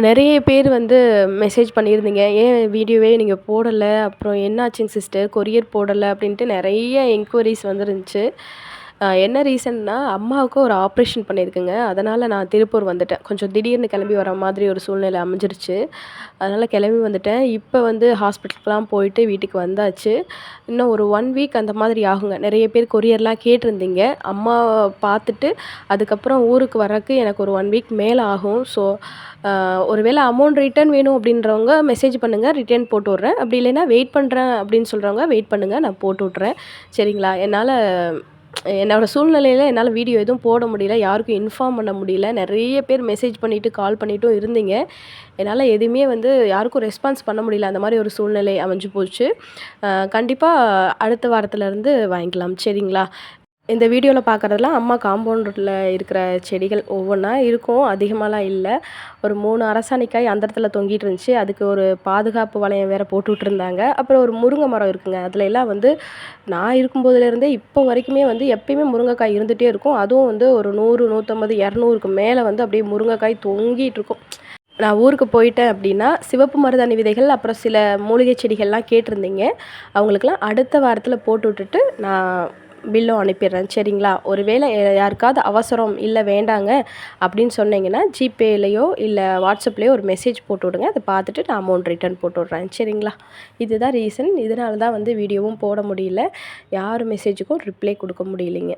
நிறைய பேர் வந்து மெசேஜ் பண்ணியிருந்தீங்க. ஏன் வீடியோவே நீங்கள் போடலை? அப்புறம் என்னாச்சுங்க சிஸ்டர் கொரியர் போடலை? அப்படின்ட்டு நிறைய என்கொயரிஸ் வந்துருந்துச்சு. என்ன ரீசன்னா அம்மாவுக்கு ஒரு ஆப்ரேஷன் பண்ணியிருக்குங்க. அதனால் நான் திருப்பூர் வந்துட்டேன். கொஞ்சம் திடீர்னு கிளம்பி வர மாதிரி ஒரு சூழ்நிலை அமைஞ்சிருச்சு. அதனால் கிளம்பி வந்துட்டேன். இப்போ வந்து ஹாஸ்பிட்டலுக்குலாம் போயிட்டு வீட்டுக்கு வந்தாச்சு. இன்னும் ஒரு ஒன் வீக் அந்த மாதிரி ஆகுங்க. நிறைய பேர் கொரியர்லாம் கேட்டிருந்தீங்க. அம்மாவை பார்த்துட்டு அதுக்கப்புறம் ஊருக்கு வரக்கு எனக்கு ஒரு ஒன் வீக் மேலே ஆகும். ஸோ ஒருவேளை அமௌண்ட் ரிட்டர்ன் வேணும் அப்படின்றவங்க மெசேஜ் பண்ணுங்கள் ரிட்டர்ன் போட்டு விட்றேன். அப்படி இல்லைன்னா வெயிட் பண்ணுறேன் அப்படின்னு சொல்கிறவங்க வெயிட் பண்ணுங்கள் நான் போட்டு விட்றேன் சரிங்களா? என்னால் என்னோடய சூழ்நிலையில் என்னால் வீடியோ எதுவும் போட முடியல யாருக்கும் இன்ஃபார்ம் பண்ண முடியல. நிறைய பேர் மெசேஜ் பண்ணிவிட்டு கால் பண்ணிவிட்டும் இருந்தீங்க. என்னால் எதுவுமே வந்து யாருக்கும் ரெஸ்பான்ஸ் பண்ண முடியல. அந்த மாதிரி ஒரு சூழ்நிலை அமைஞ்சு போச்சு. கண்டிப்பாக அடுத்த வாரத்துலேருந்து வாங்கிக்கலாம். சரிங்களா? இந்த வீடியோவில் பார்க்குறதுலாம் அம்மா காம்பவுண்டில் இருக்கிற செடிகள் ஒவ்வொன்றா இருக்கும். அதிகமாகலாம் இல்லை. ஒரு மூணு அரசாணிக்காய் அந்த இடத்துல தொங்கிட்டு இருந்துச்சு. அதுக்கு ஒரு பாதுகாப்பு வளையம் வேறு போட்டு அப்புறம் ஒரு முருங்கை மரம் இருக்குங்க. அதில் எல்லாம் வந்து நான் இருக்கும்போதுலேருந்தே இப்போ வரைக்குமே வந்து எப்பயுமே முருங்கைக்காய் இருந்துகிட்டே இருக்கும். அதுவும் வந்து ஒரு நூறு நூற்றம்பது இரநூறுக்கு மேலே வந்து அப்படியே முருங்கைக்காய் தொங்கிட்டு இருக்கும். நான் ஊருக்கு போயிட்டேன் அப்படின்னா சிவப்பு மருதாணி விதைகள் அப்புறம் சில மூலிகை செடிகள்லாம் கேட்டிருந்தீங்க. அவங்களுக்கெல்லாம் அடுத்த வாரத்தில் போட்டு விட்டுட்டு நான் பில்லும் அனுப்பிடுறேன். சரிங்களா? ஒருவேளை யாருக்காவது அவசரம் இல்லை வேண்டாங்க அப்படின்னு சொன்னீங்கன்னா ஜிபேலையோ இல்லை வாட்ஸ்அப்லேயோ ஒரு மெசேஜ் போட்டு விடுங்க. அதை பார்த்துட்டு நான் அமௌண்ட் ரிட்டர்ன் போட்டு விட்றேன். சரிங்களா? இதுதான் ரீசன் இதனால தான் வந்து வீடியோவும் போட முடியல. யார் மெசேஜுக்கும் ரிப்ளை கொடுக்க முடியலைங்க.